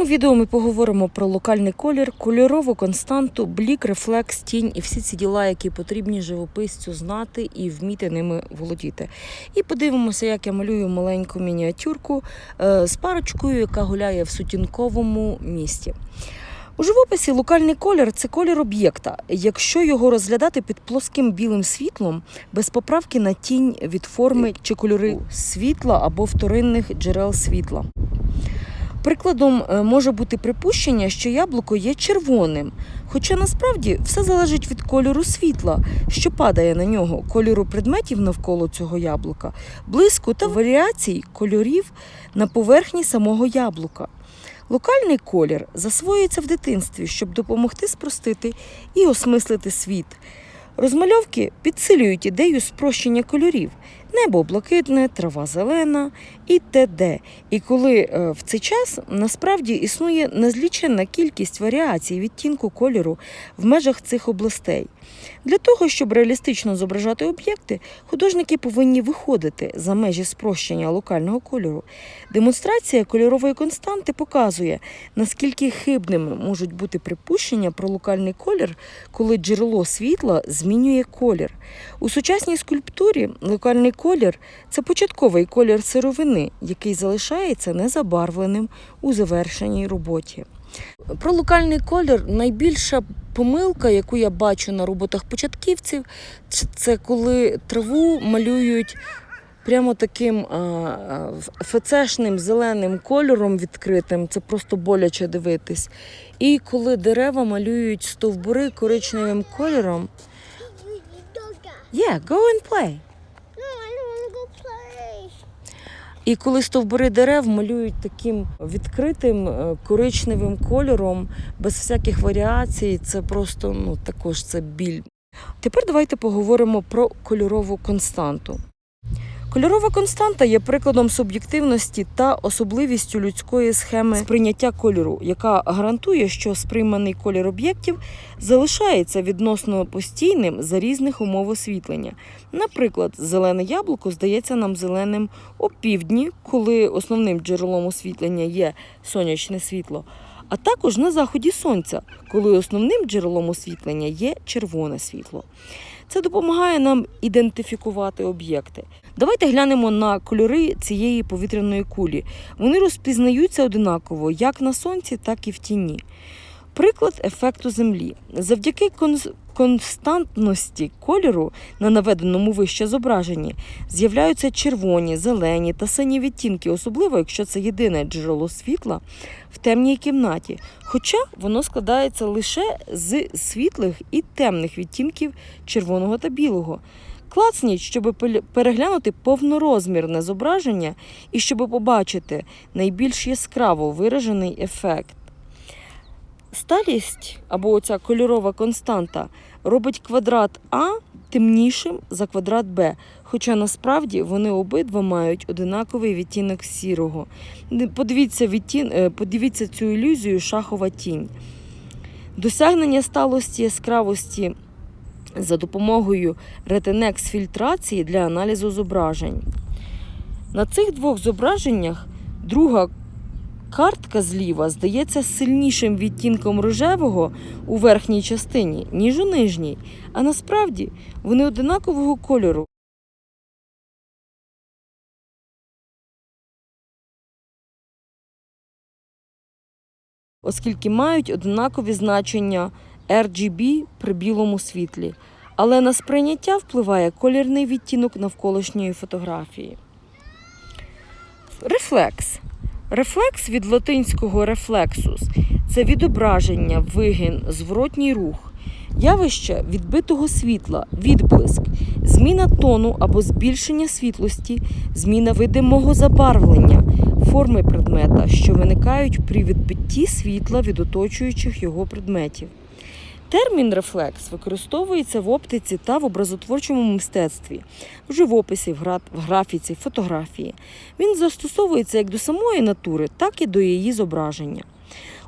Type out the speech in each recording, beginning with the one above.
цьому відео ми поговоримо про локальний колір, кольорову константу, блік, рефлекс, тінь і всі ці діла, які потрібні живописцю знати і вміти ними володіти. І подивимося, як я малюю маленьку мініатюрку е, з парочкою, яка гуляє в сутінковому місті. У живописі локальний колір це колір об'єкта. Якщо його розглядати під плоским білим світлом, без поправки на тінь від форми чи кольори світла або вторинних джерел світла. Прикладом е, може бути припущення, що яблуко є червоним, хоча насправді все залежить від кольору світла, що падає на нього, кольору предметів навколо цього яблука, блиску та варіацій кольорів на поверхні самого яблука. Локальний колір засвоюється в дитинстві, щоб допомогти спростити і осмислити світ. Розмальовки підсилюють ідею спрощення кольорів. Небо блакитне, трава зелена і т.д. І коли е, в цей час насправді існує незліченна кількість варіацій відтінку кольору в межах цих областей. Для того, щоб реалістично зображати об'єкти, художники повинні виходити за межі спрощення локального кольору. Демонстрація кольорової константи показує, наскільки хибними можуть бути припущення про локальний колір, коли джерело світла змінює колір. У сучасній скульптурі локальний колір це початковий колір сировини, який залишається незабарвленим у завершеній роботі. Про локальний колір найбільша помилка, яку я бачу на роботах початківців, це- коли траву малюють прямо таким фецешним зеленим кольором відкритим. Це просто боляче дивитись. І коли дерева малюють стовбури коричневим кольором. Yeah, go and play. І коли стовбури дерев малюють таким відкритим е, коричневим кольором, без всяких варіацій, це просто ну, також це біль. Тепер давайте поговоримо про кольорову константу. Кольорова константа є прикладом суб'єктивності та особливістю людської схеми сприйняття кольору, яка гарантує, що сприйманий колір об'єктів залишається відносно постійним за різних умов освітлення. Наприклад, зелене яблуко здається нам зеленим опівдні, коли основним джерелом освітлення є сонячне світло, а також на заході сонця, коли основним джерелом освітлення є червоне світло. Це допомагає нам ідентифікувати об'єкти. Давайте глянемо на кольори цієї повітряної кулі. Вони розпізнаються одинаково як на сонці, так і в тіні. Приклад ефекту землі. Завдяки конс- константності кольору на наведеному вище зображенні з'являються червоні, зелені та сині відтінки, особливо якщо це єдине джерело світла в темній кімнаті. Хоча воно складається лише з світлих і темних відтінків червоного та білого. Клацніть, щоб переглянути повнорозмірне зображення і щоб побачити найбільш яскраво виражений ефект. Сталість або оця кольорова константа робить квадрат А темнішим за квадрат Б, хоча насправді вони обидва мають одинаковий відтінок сірого. Подивіться, відтін... е, подивіться цю ілюзію шахова тінь. Досягнення сталості яскравості за допомогою ретинекс-фільтрації для аналізу зображень. На цих двох зображеннях друга картка зліва здається сильнішим відтінком рожевого у верхній частині, ніж у нижній, а насправді вони одинакового кольору. Оскільки мають однакові значення RGB при білому світлі, але на сприйняття впливає колірний відтінок навколишньої фотографії. Рефлекс. Рефлекс від латинського рефлексус це відображення, вигин, зворотній рух, явище відбитого світла, відблиск, зміна тону або збільшення світлості, зміна видимого забарвлення, форми предмета, що виникають при відбитті світла від оточуючих його предметів. Термін рефлекс використовується в оптиці та в образотворчому мистецтві, в живописі, в гра- в графіці, фотографії. Він застосовується як до самої натури, так і до її зображення.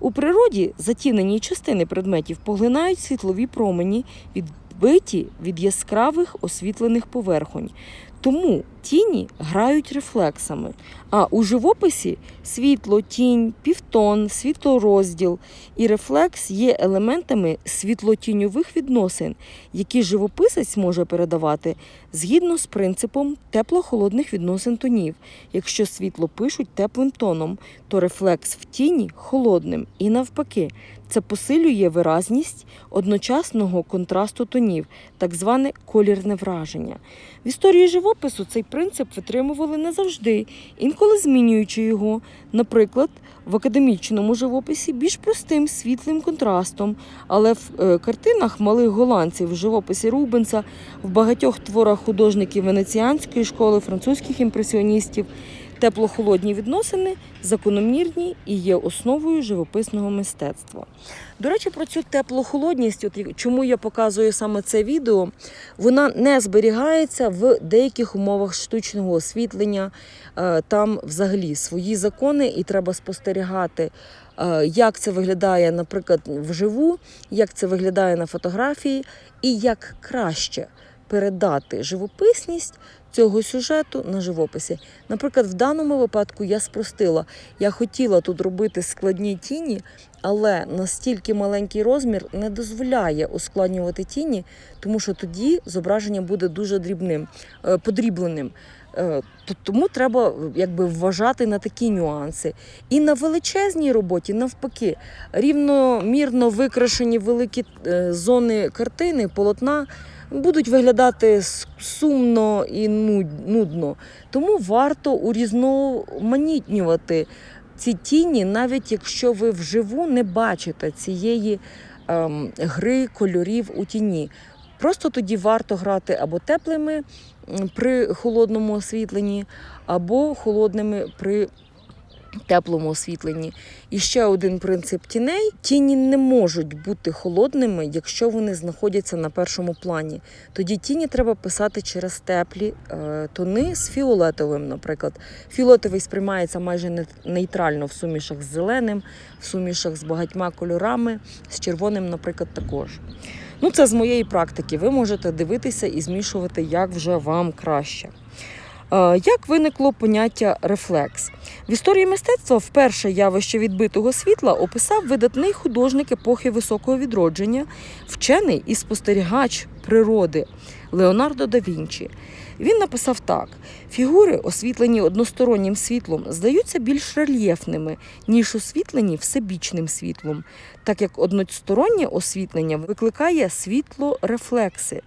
У природі затінені частини предметів поглинають світлові промені, відбиті від яскравих освітлених поверхонь. Тому тіні грають рефлексами. А у живописі світло, тінь, півтон, світлорозділ і рефлекс є елементами світлотіньових відносин, які живописець може передавати згідно з принципом тепло-холодних відносин тонів. Якщо світло пишуть теплим тоном, то рефлекс в тіні холодним і навпаки. Це посилює виразність одночасного контрасту тонів, так зване колірне враження. В історії живопису цей принцип витримували не завжди, інколи змінюючи його. Наприклад, в академічному живописі більш простим світлим контрастом, але в е, картинах малих голландців, в живописі Рубенса, в багатьох творах художників венеціанської школи, французьких імпресіоністів тепло-холодні відносини закономірні і є основою живописного мистецтва. До речі, про цю тепло-холодність, от чому я показую саме це відео, вона не зберігається в деяких умовах штучного освітлення. Е, Там взагалі свої закони, і треба спостерігати, е, як це виглядає, наприклад, вживу, як це виглядає на фотографії, і як краще передати живописність цього сюжету на живописі. Наприклад, в даному випадку я спростила. Я хотіла тут робити складні тіні, але настільки маленький розмір не дозволяє ускладнювати тіні, тому що тоді зображення буде дуже дрібним, е, подрібленим. Е, Тому треба якби вважати на такі нюанси. І на величезній роботі, навпаки, рівномірно викрашені великі е, зони картини, полотна будуть виглядати сумно і нудно. Тому варто урізноманітнювати ці тіні, навіть якщо ви вживу не бачите цієї ем, гри кольорів у тіні. Просто тоді варто грати або теплими при холодному освітленні, або холодними при теплому освітленні. І ще один принцип тіней: тіні не можуть бути холодними, якщо вони знаходяться на першому плані. Тоді тіні треба писати через теплі е, тони з фіолетовим, наприклад. Фіолетовий сприймається майже нейтрально в сумішах з зеленим, в сумішах з багатьма кольорами, з червоним, наприклад, також. Ну, це з моєї практики. Ви можете дивитися і змішувати, як вже вам краще. Е, Як виникло поняття рефлекс? В історії мистецтва вперше явище відбитого світла описав видатний художник епохи високого відродження, вчений і спостерігач природи Леонардо да Вінчі. Він написав так: фігури, освітлені одностороннім світлом, здаються більш рельєфними, ніж освітлені всебічним світлом, так як одностороннє освітлення викликає світлорефлекси.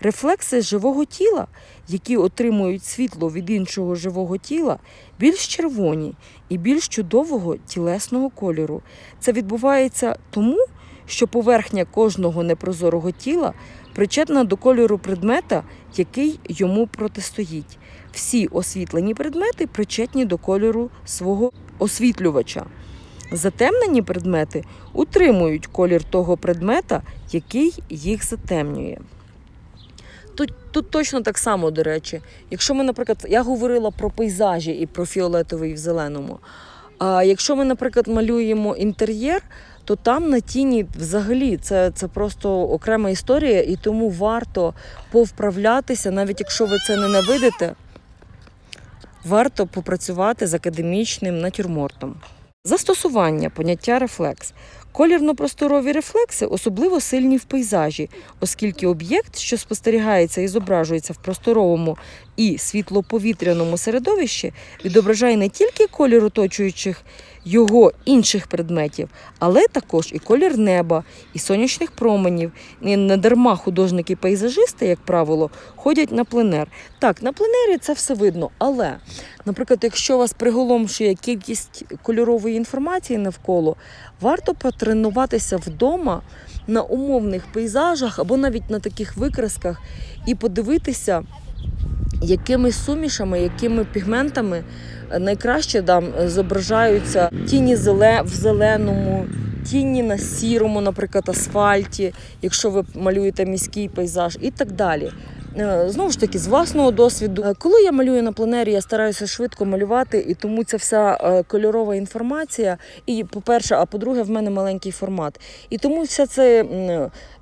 Рефлекси живого тіла, які отримують світло від іншого живого тіла, більш червоні і більш чудового тілесного кольору. Це відбувається тому, що поверхня кожного непрозорого тіла причетна до кольору предмета, який йому протистоїть. Всі освітлені предмети причетні до кольору свого освітлювача. Затемнені предмети утримують колір того предмета, який їх затемнює. Тут, тут точно так само, до речі. Якщо ми, наприклад, я говорила про пейзажі і про фіолетовий в зеленому. А якщо ми, наприклад, малюємо інтер'єр, то там на тіні взагалі це, це просто окрема історія, і тому варто повправлятися, навіть якщо ви це ненавидите, варто попрацювати з академічним натюрмортом. Застосування поняття рефлекс. Колірно-просторові рефлекси особливо сильні в пейзажі, оскільки об'єкт, що спостерігається і зображується в просторовому і світлоповітряному середовищі, відображає не тільки колір оточуючих його інших предметів, але також і колір неба, і сонячних променів. І не дарма художники-пейзажисти, як правило, ходять на пленер. Так, на пленері це все видно, але, наприклад, якщо вас приголомшує кількість кольорової інформації навколо, варто потренуватися вдома на умовних пейзажах або навіть на таких викрасках і подивитися, якими сумішами, якими пігментами е, найкраще там зображаються тіні в зеленому, тіні на сірому, наприклад, асфальті, якщо ви малюєте міський пейзаж і так далі. Е, Знову ж таки, з власного досвіду, Е, коли я малюю на пленері, я стараюся швидко малювати, і тому ця вся е, кольорова інформація. І по-перше, а по-друге, в мене маленький формат. І тому вся це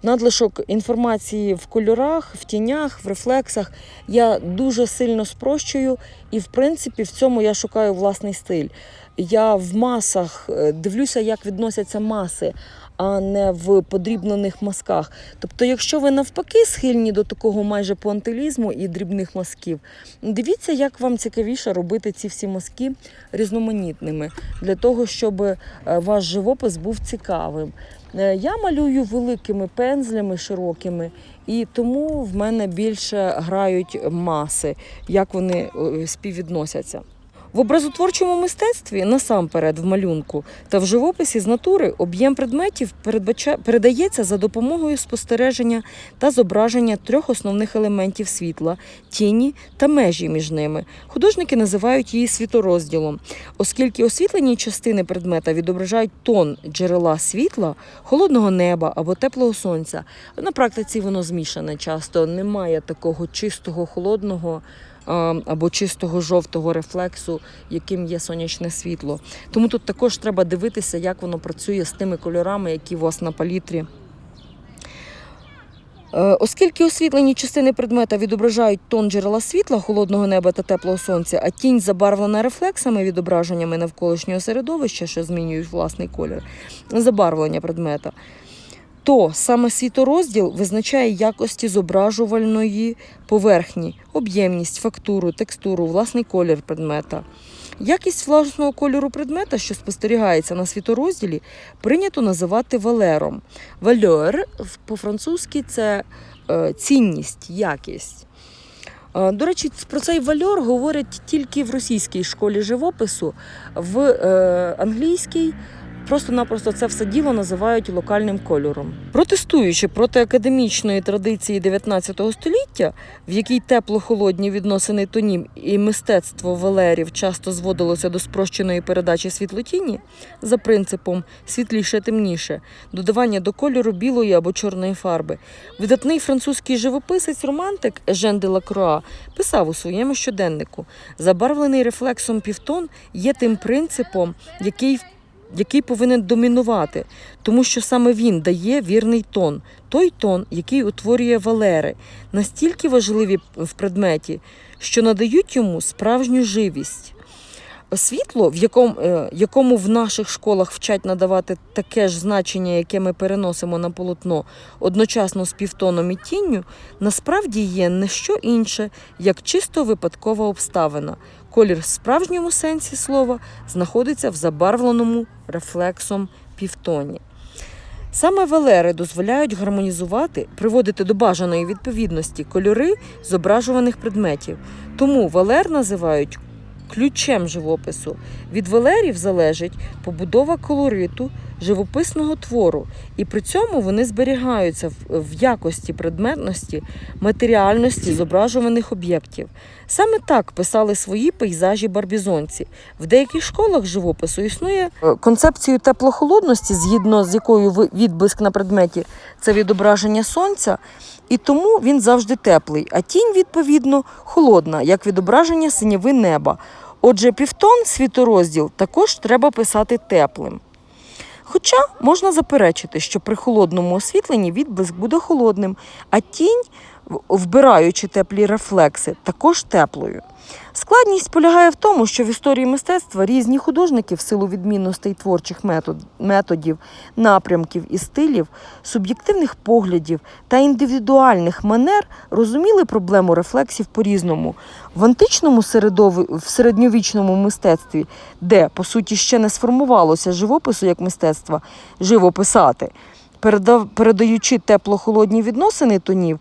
надлишок інформації в кольорах, в тінях, в рефлексах я дуже сильно спрощую, і в принципі в цьому я шукаю власний стиль. Я в масах е, дивлюся, як відносяться маси, а не в подрібнених мазках. Тобто, якщо ви навпаки схильні до такого майже пуантилізму і дрібних мазків, дивіться, як вам цікавіше робити ці всі мазки різноманітними для того, щоб е, ваш живопис був цікавим. Е, Я малюю великими пензлями широкими, і тому в мене більше грають маси, як вони співвідносяться. В образотворчому мистецтві насамперед в малюнку та в живописі з натури об'єм предметів передається за допомогою спостереження та зображення трьох основних елементів світла тіні та межі між ними. Художники називають її світорозділом, оскільки освітлені частини предмета відображають тон джерела світла, холодного неба або теплого сонця. На практиці воно змішане часто. Немає такого чистого холодного або чистого жовтого рефлексу, яким є сонячне світло. Тому тут також треба дивитися, як воно працює з тими кольорами, які у вас на палітрі. Е, Оскільки освітлені частини предмета відображають тон джерела світла, холодного неба та теплого сонця, а тінь забарвлена рефлексами, відображеннями навколишнього середовища, що змінюють власний колір, забарвлення предмета, то саме світорозділ визначає якості зображувальної поверхні, об'ємність, фактуру, текстуру, власний колір предмета. Якість власного кольору предмета, що спостерігається на світорозділі, прийнято називати валером. Вальор по-французьки це е, цінність, якість. Е, До речі, про цей вальор говорять тільки в російській школі живопису, в е, англійській просто-напросто це все діло називають локальним кольором. Протестуючи проти академічної традиції 19 століття, в якій тепло-холодні відносини тонів і мистецтво валерів часто зводилося до спрощеної передачі світлотіні за принципом світліше темніше, додавання до кольору білої або чорної фарби. Видатний французький живописець романтик Ежен де Лакруа писав у своєму щоденнику: забарвлений рефлексом півтон є тим принципом, який який повинен домінувати, тому що саме він дає вірний тон, той тон, який утворює валери, настільки важливі в предметі, що надають йому справжню живість. Світло, в якому, е, якому в наших школах вчать надавати таке ж значення, яке ми переносимо на полотно, одночасно з півтоном і тінню, насправді є не що інше, як чисто випадкова обставина. Колір в справжньому сенсі слова знаходиться в забарвленому рефлексом півтоні. Саме валери дозволяють гармонізувати, приводити до бажаної відповідності кольори зображуваних предметів. Тому валер називають ключем живопису. Від валерів залежить побудова колориту живописного твору, і при цьому вони зберігаються в, якості предметності, матеріальності зображуваних об'єктів. Саме так писали свої пейзажі барбізонці. В деяких школах живопису існує е, концепцію теплохолодності, згідно з якою відблиск на предметі це відображення сонця, і тому він завжди теплий, а тінь, відповідно, холодна, як відображення синєви неба. Отже, півтон світорозділ також треба писати теплим. Хоча можна заперечити, що при холодному освітленні відблиск буде холодним, а тінь, вбираючи теплі рефлекси, також теплою. Складність полягає в тому, що в історії мистецтва різні художники в силу відмінностей творчих метод, методів, напрямків і стилів, суб'єктивних поглядів та індивідуальних манер розуміли проблему рефлексів по-різному. В античному середові, в середньовічному мистецтві, де по суті ще не сформувалося живопису як мистецтва, живописати, передаючи тепло-холодні відносини тонів,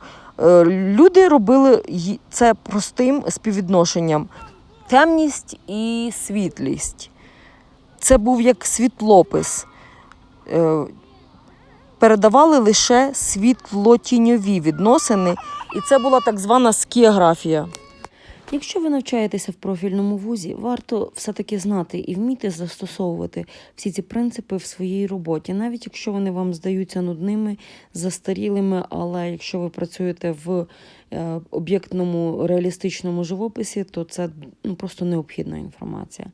люди робили це простим співвідношенням. Темність і світлість. Це був як світлопис. Е, Передавали лише світло-тіньові відносини, і це була так звана скіографія. Якщо ви навчаєтеся в профільному вузі, варто все-таки знати і вміти застосовувати всі ці принципи в своїй роботі, навіть якщо вони вам здаються нудними, застарілими, але якщо ви працюєте в об'єктному реалістичному живописі, то це ну, просто необхідна інформація.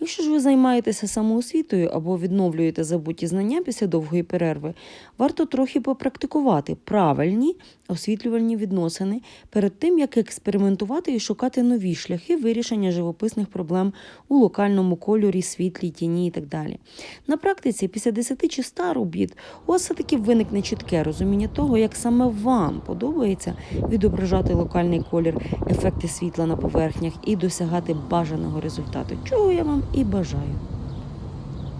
Якщо ж ви займаєтеся самоосвітою або відновлюєте забуті знання після довгої перерви, варто трохи попрактикувати правильні освітлювальні відносини перед тим, як експериментувати і шукати нові шляхи вирішення живописних проблем у локальному кольорі, світлі, тіні і так далі. На практиці, після 10 чи 100 робіт, у вас все-таки виникне чітке розуміння того, як саме вам подобається відображати локальний колір, ефекти світла на поверхнях і досягати бажаного результату, чого я вам і бажаю.